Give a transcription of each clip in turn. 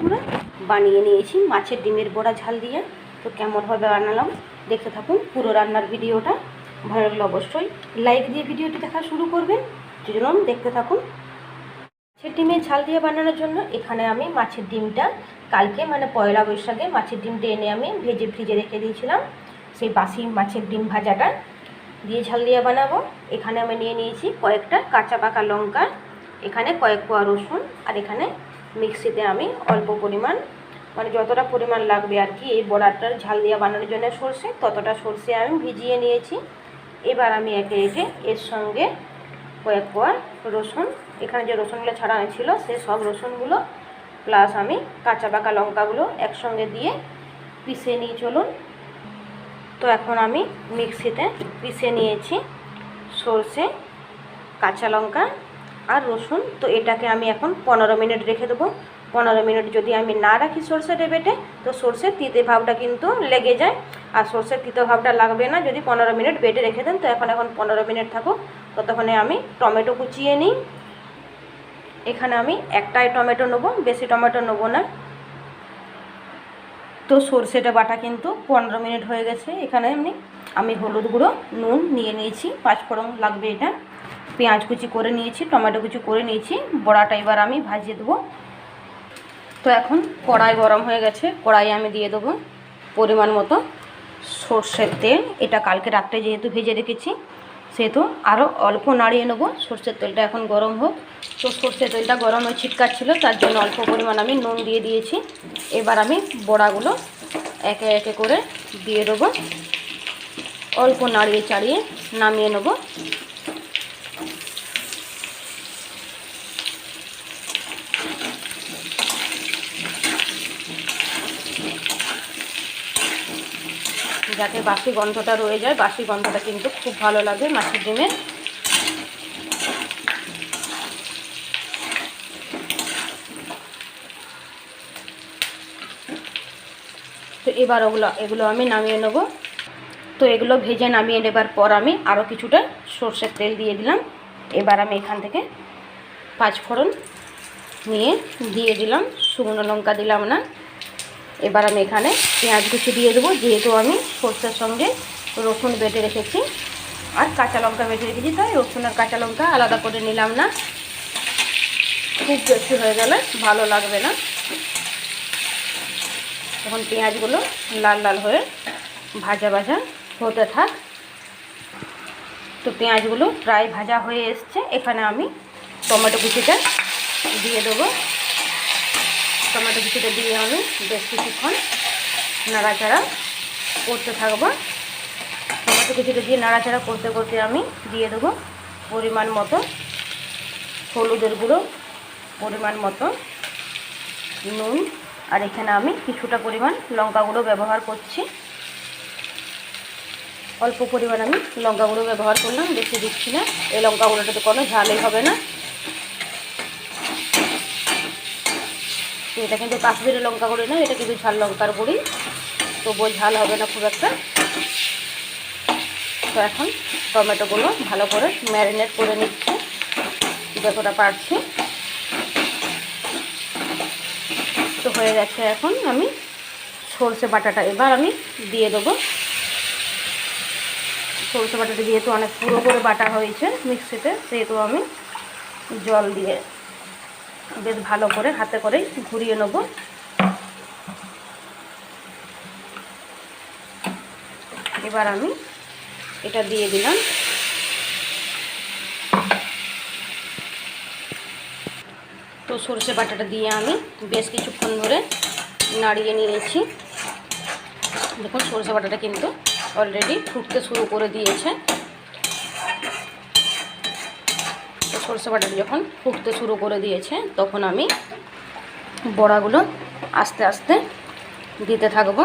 বন্ধুরা বানিয়ে নিয়েছি, মাছের ডিমের বড়া ঝাল দিয়ে। তো কেমনভাবে বানালাম, দেখতে থাকুন পুরো রান্নার ভিডিওটা। ভালো লাগলে অবশ্যই লাইক দিয়ে ভিডিওটি দেখা শুরু করবেন চলুন দেখতে থাকুন। মাছের ডিমের ঝাল দিয়ে বানানোর জন্য এখানে আমি মাছের ডিমটা কালকে মানে পয়লা বৈশাখে মাছের ডিমটা এনে আমি ভেজে ফ্রিজে রেখে দিয়েছিলাম। সেই বাসি মাছের ডিম ভাজাটা দিয়ে ঝাল দিয়ে বানাবো। এখানে আমি নিয়ে নিয়েছি কয়েকটা কাঁচা পাকা লঙ্কা, এখানে কয়েক কোয়া রসুন, আর এখানে মিক্সিতে আমি অল্প পরিমাণ মানে যতটা পরিমাণ লাগবে আর কি, এই বড়াটার ঝাল দিয়ে বানানোর জন্য সর্ষে, ততটা সর্ষে আমি ভিজিয়ে নিয়েছি। এবার আমি একে একে এর সঙ্গে কয়েক কোয়া রসুন, এখানে যে রসুনগুলো ছাড়ানো ছিল, সে সব রসুনগুলো প্লাস আমি কাঁচা পাকা লঙ্কাগুলো একসঙ্গে দিয়ে পিষে নিয়ে চলুন। তো এখন আমি মিক্সিতে পিষে নিয়েছি সর্ষে, কাঁচা লঙ্কা আর রসুন, তো এটাকে আমি এখন পনেরো মিনিট রেখে দেবো। পনেরো মিনিট যদি আমি না রাখি সর্ষেটা বেটে তো সর্ষের তিতে ভাবটা কিন্তু লেগে যায়। আর সর্ষের তিতে ভাবটা লাগবে না, যদি পনেরো মিনিট বেটে রেখে দেন, তো এখন এখন পনেরো মিনিট থাকুক। ততক্ষণে আমি টমেটো কুচিয়ে নিই। এখানে আমি একটাই টমেটো নেব, বেশি টমেটো নেব না। তো সর্ষেটা বাটা কিন্তু পনেরো মিনিট হয়ে গেছে। এখানে এমনি আমি হলুদ গুঁড়ো, নুন নিয়ে নিয়েছি, পাঁচফোড়ন লাগবে এটা। পেঁয়াজ কুচি করে নিয়েছি, টমেটো কুচি করে নিয়েছি, বড়াটা এবার আমি ভাজিয়ে দেবো। তো এখন কড়াই গরম হয়ে গেছে, কড়াই আমি দিয়ে দেবো পরিমাণ মতো সর্ষের তেল। এটা কালকে রাত্রে যেহেতু ভেজে রেখেছি, সেহেতু আরও অল্প নাড়িয়ে নেব। সর্ষের তেলটা এখন গরম হোক। তো সর্ষের তেলটা গরম হয়ে ছিটকাচ্ছিল, তার জন্য অল্প পরিমাণ আমি নুন দিয়ে দিয়েছি। এবার আমি বড়াগুলো একে একে করে দিয়ে দেবো। অল্প নাড়িয়ে চাড়িয়ে নামিয়ে নেব। যাতে বাসি গন্ধটা রয়ে যায়, বাসি গন্ধটা কিন্তু খুব ভালো লাগে মাছের ডিমের তো এবার ওগুলো, এগুলো আমি নামিয়ে নেব। তো এগুলো ভেজে নামিয়ে নেবার পর আমি আরও কিছুটা সর্ষের তেল দিয়ে দিলাম। এবার আমি এখান থেকে পাঁচ ফোড়ন নিয়ে দিয়ে দিলাম। শুকনো লঙ্কা দিলাম না। এবার আমি এখানে পেঁয়াজ কুচি দিয়ে দেবো, যেহেতু আমি সর্ষের সঙ্গে রসুন বেটে রেখেছি। আর কাঁচা লঙ্কা বেটে রেখেছি, তাই রসুন আর কাঁচা লঙ্কা আলাদা করে নিলাম না। খুব বেশি হয়ে গেলে ভালো লাগবে না। তখন পেঁয়াজগুলো লাল লাল হয়ে ভাজা ভাজা হতে থাক। তো পেঁয়াজগুলো প্রায় ভাজা হয়ে এসছে। এখানে আমি টমেটো কুচিটা দিয়ে দেবো। টমেটো কিছুটা দিয়ে আমি বেশ কিছুক্ষণ নাড়াচাড়া করতে থাকব। টমেটো কিছুটা দিয়ে নাড়াচাড়া করতে করতে আমি দিয়ে দেবো পরিমাণ মতো হলুদের গুঁড়ো, পরিমাণ মতো নুন, আর এখানে আমি কিছুটা পরিমাণ লঙ্কা গুঁড়ো ব্যবহার করছি। অল্প পরিমাণ আমি লঙ্কা গুঁড়ো ব্যবহার করলাম, বেশি দিচ্ছি না। এই লঙ্কা গুঁড়োটাতে কোনো ঝালই হবে না। এটা কিন্তু কাশ্মীরি লঙ্কা গুঁড়ি না, এটা কিন্তু ঝাল লঙ্কার গুঁড়ি। তবুও ঝাল হবে না খুব একটা। তো এখন টমেটোগুলো ভালো করে ম্যারিনেট করে নিচ্ছে, যতটা পারছি। তো হয়ে গেছে এখন আমি সর্ষে বাটাটা, এবার আমি দিয়ে দেবো। সর্ষে বাটাটা যেহেতু অনেক পুরো করে বাটা হয়েছে, মিক্সিতে, সেহেতু আমি জল দিয়ে বেশ ভালো করে হাতে করে ঘুরিয়ে নেব। এবার আমি এটা দিয়ে দিলাম। তো সরষে বাটাটা দিয়ে আমি বেশ কিছুক্ষণ ধরে নাড়িয়ে নিয়েছি। দেখুন, সরষে বাটাটা কিন্তু অলরেডি ফুটতে শুরু করে দিয়েছে তো সরষে বাটাটা যখন ফুটতে শুরু করে দিয়েছে, তখন আমি বড়াগুলো আস্তে আস্তে দিতে থাকব।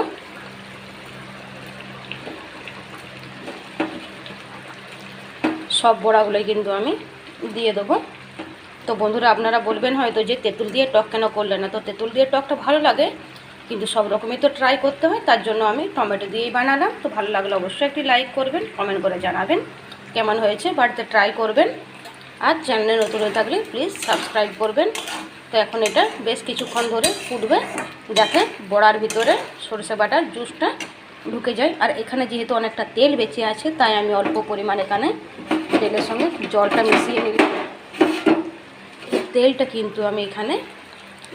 সব বড়াগুলোই কিন্তু আমি দিয়ে দেবো। তো বন্ধুরা, আপনারা বলবেন হয়তো যে তেঁতুল দিয়ে টক কেন করলেন না? তো তেঁতুল দিয়ে টকটা ভালো লাগে, কিন্তু সব রকমই তো ট্রাই করতে হয়, তার জন্য আমি টমেটো দিয়েই বানালাম। তো ভালো লাগলে অবশ্যই একটি লাইক করবেন কমেন্ট করে জানাবেন, কেমন হয়েছে বাড়িতে ট্রাই করবেন। আর চ্যানেলে নতুন হয়ে থাকলে প্লিজ সাবস্ক্রাইব করবেন। তো এখন এটা বেশ কিছুক্ষণ ধরে ফুটবে, যাতে বড়ার ভিতরে সরষে বাটার জুসটা ঢুকে যায়। আর এখানে যেহেতু অনেকটা তেল বেঁচে আছে, তাই আমি অল্প পরিমাণ এখানে তেলের সঙ্গে জলটা মিশিয়ে নিলাম তেলটা কিন্তু আমি এখানে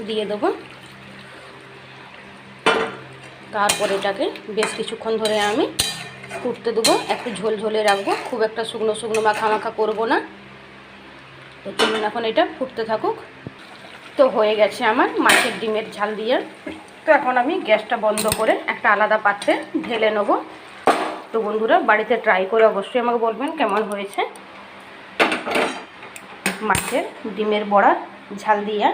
দিয়ে দেবো। তারপর এটাকে বেশ কিছুক্ষণ ধরে আমি ফুটতে দেবো। একটু ঝোল ঝোলে রাখব। খুব একটা শুকনো শুকনো মাখা মাখা করব না। তো চলুন এখন এটা ফুটতে থাকুক। তো হয়ে গেছে আমার মাছের ডিমের ঝাল দিয়ে। তো এখন আমি গ্যাসটা বন্ধ করে একটা আলাদা পাত্রে ঢেলে নেব। তো বন্ধুরা, বাড়িতে ট্রাই করে অবশ্যই আমাকে বলবেন কেমন হয়েছে। মাছের ডিমের বড়া ঝাল দিয়া।